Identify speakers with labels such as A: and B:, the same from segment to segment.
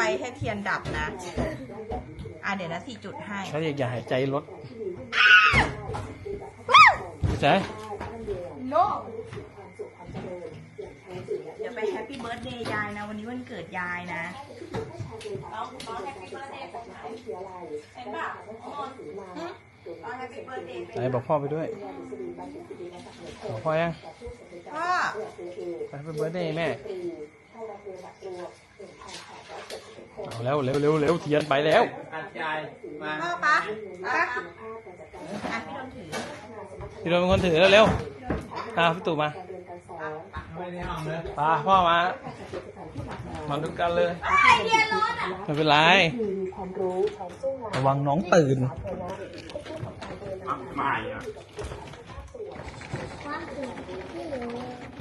A: ไฟให้เทียนดับนะ อะเดี๋ยวนะที่จุดให้
B: เขาเรียกอย่าหายใจลดใช่
A: โนเดี๋ยวไปแฮปปี้เบิร์ดเดย์ยายนะ วันนี้วันเกิดยายนะร้องร้องแฮปปี้เบิร์ดเดย์จากไหนเห็นป่ะร้องแฮปปี้เบิร์ดเดย์
B: ไหนบอกพ่อไปด้วยบอกพ่อยัง
A: พ่อ
B: ไปเป็นเบิร์ดเดย์แม่ เอาแล้วเร็วเร็วเร็วเทียนไปแล้ว
C: อัดใจมา
A: พ่อปะปะอะพี่โดนถือ
B: พี่โดนเป็นคนถือแล้วเร็วอ่าพี่ตู่มา
C: ไม่ได้ห้องเลย
B: พาพ่อมามาดูกันเลยไม่เป็นไรระวังน้องตื่น
C: ไม่อะ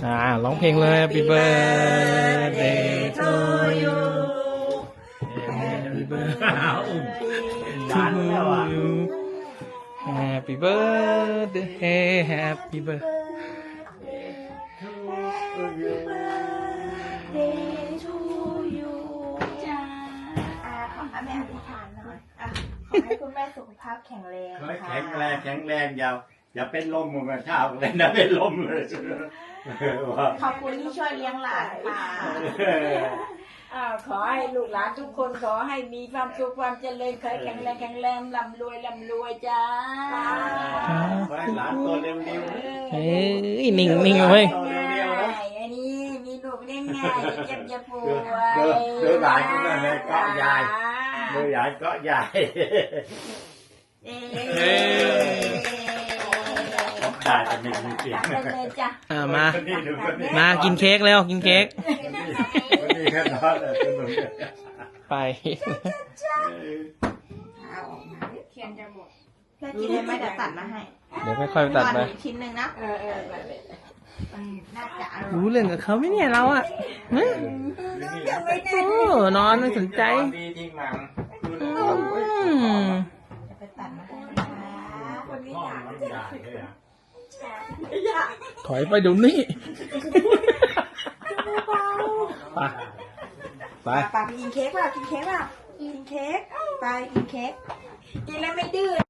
B: อ่าร้องเพลงเลย Happy birthday
C: ดันแล้วอะ
B: to you Happy birthday Happy birthday
A: อะขอให้แม่อธิษฐานหน่อยอะขอให้คุณแม่สุขภาพแข็งแรง
C: ขอให้
A: ค่ะ
C: แข็งแรงแข็งแรงอย่าอย่าเป็นลมเหมือนเช้าเลยนะเป็นลมเลยว่า
A: ขอบคุณที่ช่วยเลี้ยงหลานค่ะ
D: อ้าวขอให้ลูกหลานทุกคนขอให้มีความสุขความเจริญขอให้แข็งแรงแข็งแรงร่ำรวยร่ำรวยจ้า
C: ขอให้หลานตัวเร็ว
B: เฮ้ยนิ่งนิ่งเว้ย
D: ง่ายอันนี้มีลูกเลี้ยงง่ายอย่าเจ็บอย่าป่วย
C: เดินเดินหลานคนนั้นเลยเกาะยายเดินยายเกาะยาย
A: เอ๊
B: เฮ้ย
C: ได้จะไม่มีเสียง
D: ได้เลยจ้ะ
B: อ่ามา
C: คนนี้ดูคนนี้
B: มากินเค้กแล้วกินเค้ก
C: คนนี้แค่นอนเลยสนุก
B: ไป
A: เอาออกมาเทียนจะหมดแค่กินได้ไหมเดี๋ยวตัดมาให้
B: เดี๋ยวค่อยๆตัดไป
A: ก่อนอีกชิ้นหนึ่งนะ
D: เออเออไปเลย
A: อืมน่าจะอร่อย
B: รู้เรื่องกับเขาไหมเนี่ยเราอะฮะโอ้นอนไม่สนใจ
C: ดีจริงมั้ง
B: อืม
A: จะไปตัดมาให้นะคะวันนี้อยาก
C: มันใหญ่เลยอะ
B: ถอยไปเดี๋ยวนี้ ไป ไป
A: ปาไปกินเค้กเปล่ะกินเค้กเปล่ะกินเค้กไปกินเค้กกินแล้วไม่ดื้อ